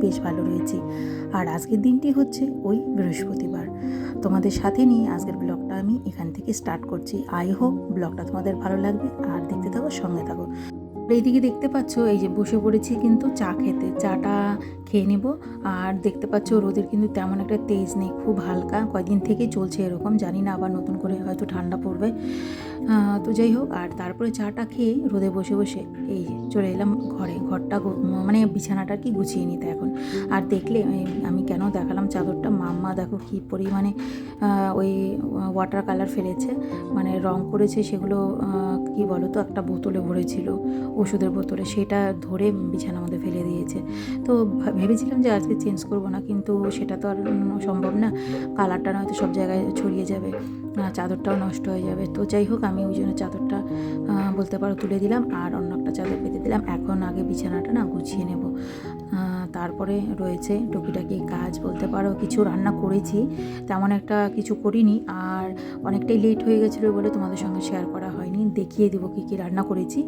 বেশ ভালো রয়েছি। আর আজকের দিনটি হচ্ছে ওই বৃহস্পতিবার। তোমাদের সাথে নিয়ে আজকের ব্লগটা আমি এখান থেকে স্টার্ট করছি। আই হোপ ব্লগটা তোমাদের ভালো লাগবে, আর দেখতে থাকো, সঙ্গে থাকো। এইদিকে দেখতে পাচ্ছ, এই যে বসে পড়েছি কিন্তু চা খেতে। চাটা খেয়ে নেব। আর দেখতে পাচ্ছ রোদের কিন্তু তেমন একটা তেজ নেই, খুব হালকা। কয়দিন থেকেই চলছে এরকম, জানি না, আবার নতুন করে হয়তো ঠান্ডা পড়বে। তো যাই হোক, আর তারপরে চাটা খেয়ে রোদে বসে বসে এই চলে এলাম ঘরে। ঘরটা মানে বিছানাটা কি গুছিয়ে নিতে এখন। আর দেখলে আমি কেন দেখালাম চাদরটা? মাম্মা দেখো কী পরিমাণে ওই ওয়াটার কালার ফেলেছে। মানে রং করেছে সেগুলো কি বলো তো একটা বোতলে ভরেছিল, ওষুধের বোতলে। সেটা ধরে বিছানার মধ্যে ফেলে দিয়েছে। তো ভেবেছিলাম যে আজকে চেঞ্জ করব না, কিন্তু সেটা তো আর সম্ভব না। কালারটা নয়তো সব জায়গায় ছড়িয়ে যাবে চাদরটাও নষ্ট হয়ে যাবে। তো যাই হোক, আমি ওই জন্য চাদরটা বলতে পারো তুলে দিলাম, আর অন্য একটা চাদর পেতে দিলাম। এখন আগে বিছানাটা না গুছিয়ে নেব। তারপরে রয়েছে টুকিটাকি কাজ বলতে পারো, কিছু রান্না করেছি, তেমন একটা কিছু করিনি। আর অনেকটাই লেট হয়ে গেছিল বলে তোমাদের সঙ্গে শেয়ার করা হয়নি। দেখিয়ে দেবো কী কী রান্না করেছি।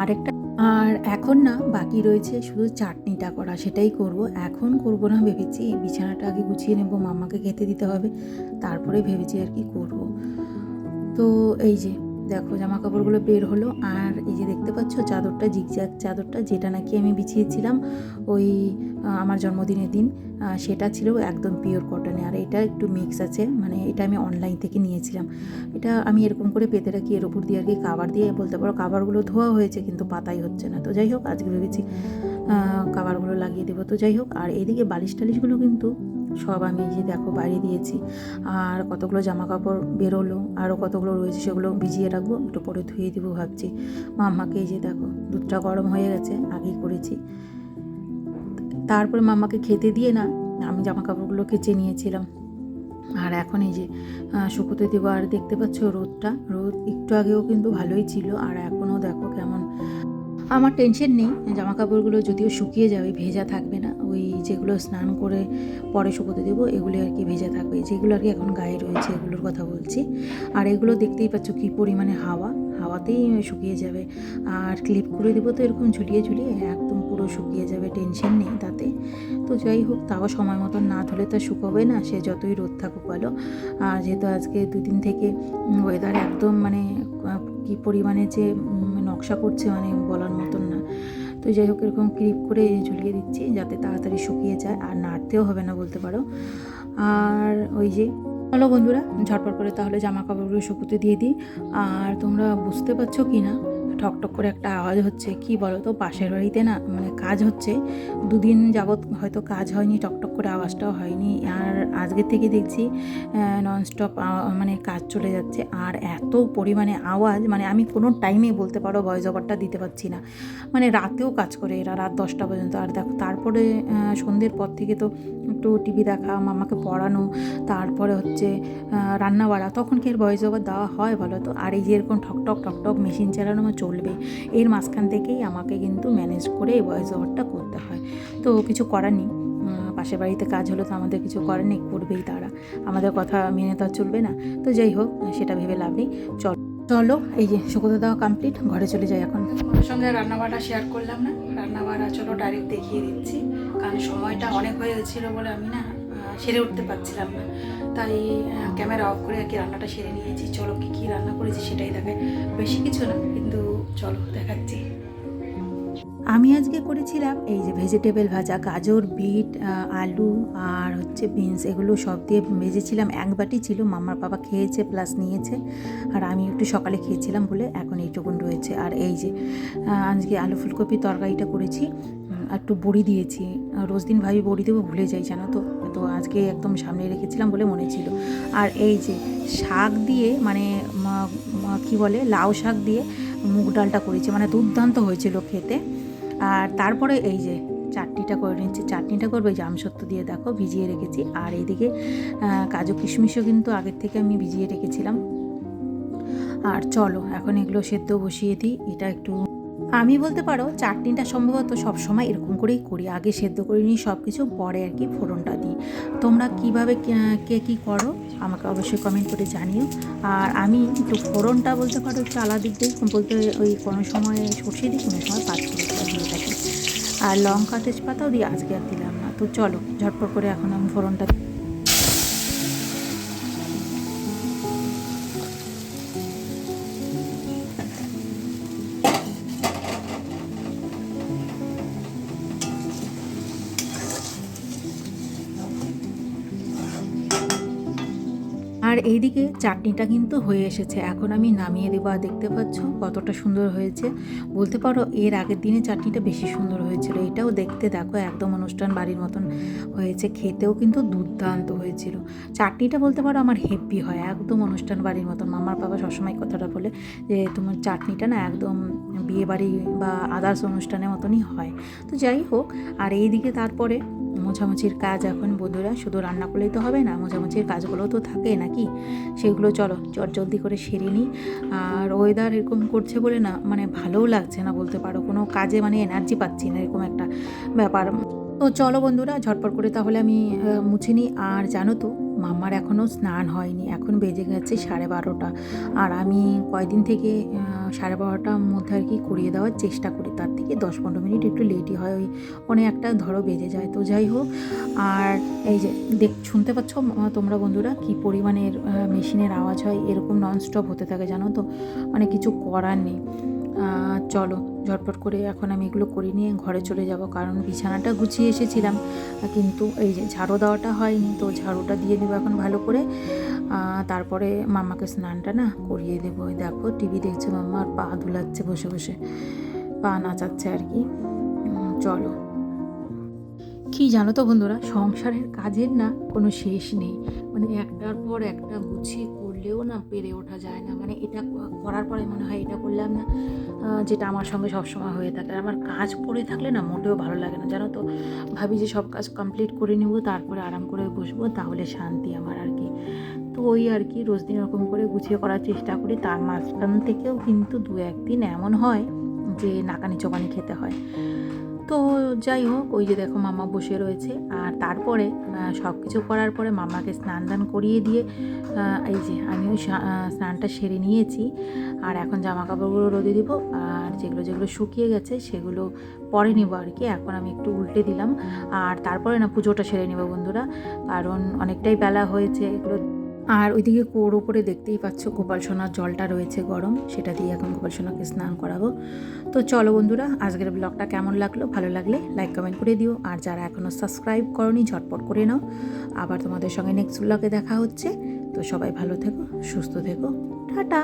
আর একটা আর এখন না, বাকি রয়েছে শুধু চাটনিটা করা, সেটাই করব। এখন করব না, ভেবেছি বিছানাটা আগে গুছিয়ে নেব, মামাকে খেতে দিতে হবে, তারপরে ভেবেছি আর কি করব। তো এই যে দেখো জামা কাপড়গুলো বের হলো আর এই যে দেখতে পাচ্ছ চাদরটা, জিগজ্যাগ চাদরটা, যেটা নাকি আমি বিছিয়েছিলাম ওই আমার জন্মদিনের দিন। সেটা ছিল একদম পিওর কটনে আর এটা একটু মিক্স আছে মানে এটা আমি অনলাইন থেকে নিয়েছিলাম। এটা আমি এরকম করে পেতে রাখি এর উপর দিয়ে আর কি কাবার দিয়ে। বলতে পারো কাবারগুলো ধোয়া হয়েছে কিন্তু পাতাই হচ্ছে না। তো যাই হোক, আজকে ভেবেছি কাবারগুলো লাগিয়ে দেবো। তো যাই হোক, আর এইদিকে বালিশ টালিশগুলো কিন্তু সব আমি যে দেখো বাইরে দিয়েছি। আর কতগুলো জামা কাপড় বেরোলো আরও কতগুলো রয়েছে সেগুলো ভিজিয়ে রাখব, একটু পরে ধুয়ে দিব ভাবছি। মাম্মাকে এই যে দেখো, দুধটা গরম হয়ে গেছে, আগেই করেছি। তারপরে মাম্মাকে খেতে দিয়ে না, আমি জামা কাপড়গুলো কেচে নিয়েছিলাম। আর এখন এই যে শুকোতে দেবো, আর দেখতে পাচ্ছ রোদটা? রোদ একটু আগেও কিন্তু ভালোই ছিল, আর এখনও দেখো কেমন আমার টেনশন নেই জামা কাপড়গুলো যদিও শুকিয়ে যাবে, ভেজা থাকবে না, ওই যেগুলো স্নান করে পরে শুকোতে দেবো এগুলো আর কি ভেজা থাকবে, যেগুলো আর কি এখন গায়ে রয়েছে, এগুলোর কথা বলছি। আর এগুলো দেখতেই পাচ্ছ কী পরিমাণে হাওয়া, হাওয়াতেই শুকিয়ে যাবে। আর ক্লিপ করে দেবো তো এরকম ঝুলিয়ে ঝুলিয়ে, একদম পুরো শুকিয়ে যাবে টেনশন নেই তাতে। তো যাই হোক, তাও সময় মতো না ধরে তো শুকোবে না, সে যতই রোদ থাকুক বলো। আর যেহেতু আজকে দুদিন থেকে ওয়েদার একদম মানে কী পরিমাণে যে নকশা করছে মানে বলার মতন না। তো যাই হোক, এরকম ক্লিপ করে ঝুলিয়ে দিচ্ছি যাতে তাড়াতাড়ি শুকিয়ে যায় আর নাড়তেও হবে না বলতে পারো। আর ওই যে, চলো বন্ধুরা, ঝটপট করে তাহলে জামা কাপড়গুলো শুকুতে দিয়ে দিই। আর তোমরা বুঝতে পারছ কি না? ঠকঠক করে একটা আওয়াজ হচ্ছে, কি বলো তো পাশের বাড়িতে না মানে কাজ হচ্ছে। দুদিন যাবৎ হয়তো কাজ হয়নি টকটক করে আওয়াজটাও হয়নি। আর আজকের থেকে দেখছি ননস্টপ মানে কাজ চলে যাচ্ছে। আর এত পরিমাণে আওয়াজ মানে আমি কোনো টাইমে বলতে পারো ভয়েস ওভারটা দিতে পারছি না। মানে রাতেও কাজ করে এরা, রাত দশটা পর্যন্ত। আর দেখো, তারপরে সন্ধ্যের পর থেকে তো একটু টিভি দেখা, মামাকে পড়ানো, তারপরে হচ্ছে রান্না বাড়া তখন কি এর ভয়েস ওভার দেওয়া হয় বলো তো? আর এই যে এরকম ঠকঠক ঠকঠক মেশিন চালানো, আমার চলবে এর মাঝখান থেকেই আমাকে কিন্তু ম্যানেজ করে এই ভয়েস ওভারটা করতে হয়। তো কিছু করার নেই। পাশের বাড়িতে কাজ হলো তো আমাদের কিছু করার নেই, করবেই তারা। আমাদের কথা মেনে তো চলবে না। তো যাই হোক, সেটা ভেবে লাভ নেই। চল চলো, এই যে শুকোতে দেওয়া কমপ্লিট ঘরে চলে যাই এখন। তোমাদের সঙ্গে রান্নাবাড়া শেয়ার করলাম না? রান্নাবাড়া চলো ডাইরেক্ট দেখিয়ে দিচ্ছি। কারণ সময়টা অনেক হয়ে গেছিল বলে আমি না সেরে উঠতে পারছিলাম না। তাই ক্যামেরা অফ করে আর কি রান্নাটা সেরে নিয়েছি। চলো কী কী রান্না করেছি সেটাই দেখায় বেশি কিছু না, কিন্তু চলো, দেখাচ্ছি। আমি আজকে করেছিলাম এই যে ভেজিটেবল ভাজা, গাজর, বিট আলু আর হচ্ছে বিনস এগুলো সব দিয়ে ভেজেছিলাম। এক বাটি ছিল, মামার বাবা খেয়েছে প্লাস নিয়েছে। আর আমি একটু সকালে খেয়েছিলাম বলে এখন এইটুকুন রয়েছে। আর এই যে আজকে আলু ফুলকপি তরকারিটা করেছি একটু বড়ি দিয়েছি। রোজ দিন ভাবি বড়ি দেবো, ভুলে যাই, জানো তো? তো আজকে একদম সামনে রেখেছিলাম বলে মনে ছিল। আর এই যে শাক দিয়ে মানে কি বলে, লাউ শাক দিয়ে মুগ ডালটা করেছি মানে দুর্দান্ত হয়েছিল খেতে। আর তারপরে এই যে চাটনিটা করে নিচ্ছি, চাটনিটা করবে জামসত্ব দিয়ে দেখো ভিজিয়ে রেখেছি। আর এইদিকে কাজু কিশমিশও কিন্তু আগের থেকে আমি ভিজিয়ে রেখেছিলাম। আর চলো, এখন এগুলো সেদ্ধ বসিয়ে দিই, এটা একটু আমি বলতে পারো, চাটনিটা সম্ভবত সব সময় এরকম করেই করি। আগে সেদ্ধ করে নিই সব কিছু পরে আর কি ফোড়নটা দিই। তোমরা কীভাবে কে, কী করো, আমাকে অবশ্যই কমেন্ট করে জানিও। আর আমি একটু ফোড়নটা বলতে পারো, একটু আলাদা দিক দিই। বলতে ওই কোনো সময় সর্ষে দিই, কোনো সময় পাঁচফোড়নটা দিয়ে থাকি। আর লঙ্কা তেজপাতাও দিই আজকে আর দিলাম না। তো চলো, ঝটপট করে এখন আমি ফোড়নটা আর এইদিকে চাটনিটা কিন্তু হয়ে এসেছে। এখন আমি নামিয়ে দেবো। আর দেখতে পাচ্ছ কতটা সুন্দর হয়েছে। বলতে পারো এর আগের দিনে চাটনিটা বেশি সুন্দর হয়েছিল। এটাও দেখতে দেখো একদম অনুষ্ঠান বাড়ির মতন হয়েছে। খেতেও কিন্তু দুর্দান্ত হয়েছিল। চাটনিটা বলতে পারো আমার হেপি হয়। একদম অনুষ্ঠান বাড়ির মতন। মামার বাবা সবসময় কথাটা বলে যে, তোমার চাটনিটা না একদম বিয়ে বাড়ি বা আদার্স অনুষ্ঠানের মতনই হয়। তো যাই হোক, আর এইদিকে তারপরে মোছামুছির কাজ এখন বন্ধুরা, শুধু রান্না করলেই তো হবে না, মোছামুছির কাজগুলো তো থাকে নাকি? সেগুলো চলো চট জলদি করে সেরে নিই। আর ওয়েদার এরকম করছে বলে না মানে ভালোও লাগছে না বলতে পারো। কোনো কাজে মানে এনার্জি পাচ্ছি না এরকম একটা ব্যাপার। তো চলো বন্ধুরা, ঝটপট করে তাহলে আমি মুছে নিই। আর জানো তো মাম্মার এখনও স্নান হয়নি, এখন বেজে গেছে সাড়ে বারোটা। আর আমি কয়দিন থেকে সাড়ে বারোটার মধ্যে আর কি করিয়ে দেওয়ার চেষ্টা করি, তার থেকে দশ পনেরো মিনিট একটু লেটই হয়, ওই অনেক একটা ধরো বেজে যায়। তো যাই হোক, আর এই যে দেখ, শুনতে পাচ্ছ তোমরা বন্ধুরা কি পরিমাণের মেশিনের আওয়াজ হয়, এরকম ননস্টপ হতে থাকে, জানো তো? মানে কিছু করার নেই। চলো, ঝটপট করে এখন আমি এগুলো করে নিয়ে ঘরে চলে যাব, কারণ বিছানাটা গুছিয়ে এসেছিলাম। কিন্তু এই যে ঝাড়ু দেওয়াটা হয়নি, তো ঝাড়ুটা দিয়ে দেবো এখন ভালো করে। তারপরে মামাকে স্নানটা না করিয়ে দেবো। দেখো, টিভি দেখছে মাম্মার পা ধুলাচ্ছে বসে বসে। পা নাচাচ্ছে আর কি। চলো। কি জানো তো বন্ধুরা, সংসারের কাজের না কোনো শেষ নেই। মানে একটার পর একটা গুছিয়ে করলেও না পেরে ওঠা যায় না। মানে এটা করার পরে মনে হয় এটা করলাম না যেটা আমার সঙ্গে সবসময় হয়ে থাকে। আমার কাজ পড়ে থাকলে না মোটেও ভালো লাগে না। জানো তো, ভাবি যে সব কাজ কমপ্লিট করে নেব, তারপরে আরাম করে বসবো, তাহলে শান্তি আমার আর কি। তো ওই আর কি, রোজ দিন এরকম করে গুছিয়ে করার চেষ্টা করি। তার মাঝখান থেকেও কিন্তু দু একদিন এমন হয় যে নাকানি চোকানি খেতে হয়। তো যাই হোক, ওই যে দেখো মামা বসে রয়েছে। আর তারপরে সব কিছু করার পরে মামাকে স্নান দান করিয়ে দিয়ে এই যে আমিও স্নানটা সেরে নিয়েছি। আর এখন জামা কাপড়গুলো রোদে দিব। আর যেগুলো যেগুলো শুকিয়ে গেছে, সেগুলো পরে নিব আর কি। এখন আমি একটু উল্টে দিলাম। আর তারপরে না, পুজোটা সেরে নেব বন্ধুরা। কারণ অনেকটাই বেলা হয়েছে, এগুলো আর ওইদিকে কোর ওপরে দেখতেই পাচ্ছ গোপাল সোনার জলটা রয়েছে গরম, সেটা দিয়ে এখন গোপাল সোনাকে স্নান করাবো। তো চলো বন্ধুরা, আজকের ব্লগটা কেমন লাগল? ভালো লাগলে লাইক, কমেন্ট করে দিও। আর যারা এখনও সাবস্ক্রাইব করনি, ঝটপট করে নাও। আবার তোমাদের সঙ্গে নেক্সট ব্লগে দেখা হচ্ছে। তো সবাই ভালো থেকো, সুস্থ থেকো। টাটা!